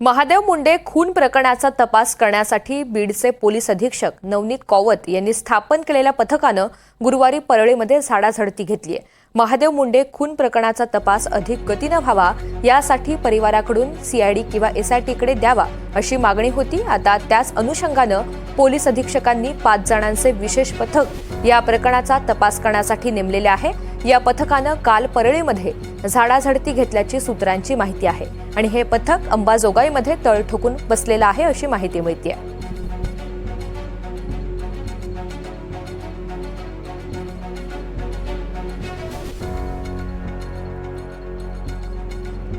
महादेव मुंडे खून प्रकरणाचा तपास करण्यासाठी बीडचे पोलीस अधीक्षक नवनीत कौवत यांनी स्थापन केलेल्या पथकानं गुरुवारी परळीमध्ये झाडाझडती घेतली आहे. महादेव मुंडे खून प्रकरणाचा तपास अधिक गतीनं व्हावा यासाठी परिवाराकडून सीआयडी किंवा एसआयटीकडे द्यावा अशी मागणी होती. आता त्याच अनुषंगानं पोलीस अधीक्षकांनी पाच जणांचे विशेष पथक या प्रकरणाचा तपास करण्यासाठी नेमलेले आहे. या पथकानं काल परळीमध्ये झाडाझडती घेतल्याची सूत्रांची माहिती आहे. आणि हे पथक अंबाजोगाईमध्ये तळ ठोकून बसलेलं आहे अशी माहिती मिळते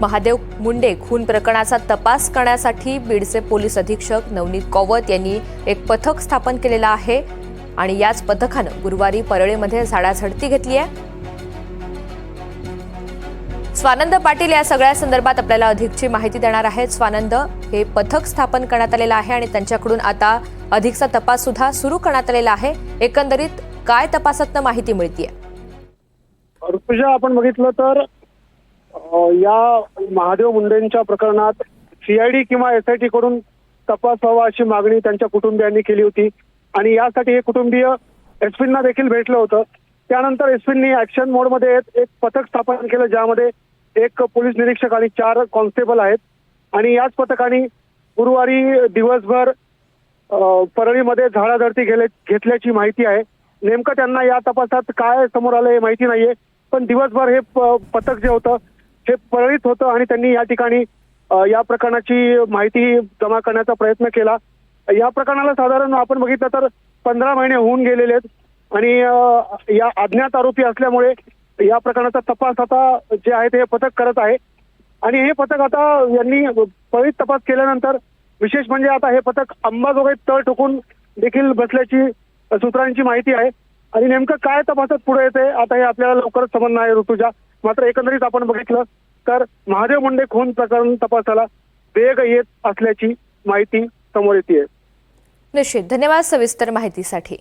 महादेव मुंडे खून प्रकरणाचा तपास करण्यासाठी बीडचे पोलीस अधीक्षक नवनीत कौवत यांनी एक पथक स्थापन केलेलं आहे. आणि याच पथकानं गुरुवारी परळीमध्ये झाडाझडती घेतली आहे स्वानंद पाटील या सगळ्या संदर्भात आपल्याला अधिकची माहिती देणार आहेत. स्वानंद हे पथक स्थापन करण्यात आलेलं आहे आणि त्यांच्याकडून आता अधिकचा तपास सुद्धा सुरू करण्यात आलेला आहे. एकंदरीत काय तपासातनं माहिती मिळतीये? ऋतुजा आपण बघितलं तर या महादेव मुंडेंच्या प्रकरणात सीआयडी किंवा एसआयटी कडून तपास व्हावा अशी मागणी त्यांच्या कुटुंबियांनी केली होती. आणि यासाठी हे कुटुंबीय एसपींना देखील भेटलं होतं. त्यानंतर एसपींनी ऍक्शन मोडमध्ये येत एक पथक स्थापन केलं ज्यामध्ये एक पोलीस निरीक्षक आणि चार कॉन्स्टेबल आहेत. आणि याच पथकाने गुरुवारी दिवसभर परळीमध्ये झाडाझडती गेले घेतल्याची माहिती आहे. नेमकं त्यांना या तपासात काय समोर आलं हे माहिती नाहीये. पण दिवसभर हे पथक जे होतं हे परळीत होतं आणि त्यांनी या ठिकाणी या प्रकरणाची माहिती जमा करण्याचा प्रयत्न केला. या प्रकरणाला साधारण आपण बघितलं तर पंधरा महिने होऊन गेलेले आहेत. आणि या अज्ञात आरोपी असल्यामुळे या प्रकरणाचा तपास आता जे आहे ते हे पथक करत आहे. आणि हे पथक आता यांनी त्वरित तपास केल्यानंतर विशेष म्हणजे आता हे पथक अंबाजोगाई तळ ठोकून देखील बसल्याची सूत्रांची माहिती आहे. आणि नेमकं काय तपासात पुढे येते आता हे आपल्याला लवकरच समजणार आहे ऋतुजा. मात्र एकंदरीत आपण बघितलं तर महादेव मुंडे खून प्रकरण तपासाला वेग येत असल्याची माहिती समोर येते निश्चित. धन्यवाद सविस्तर माहितीसाठी.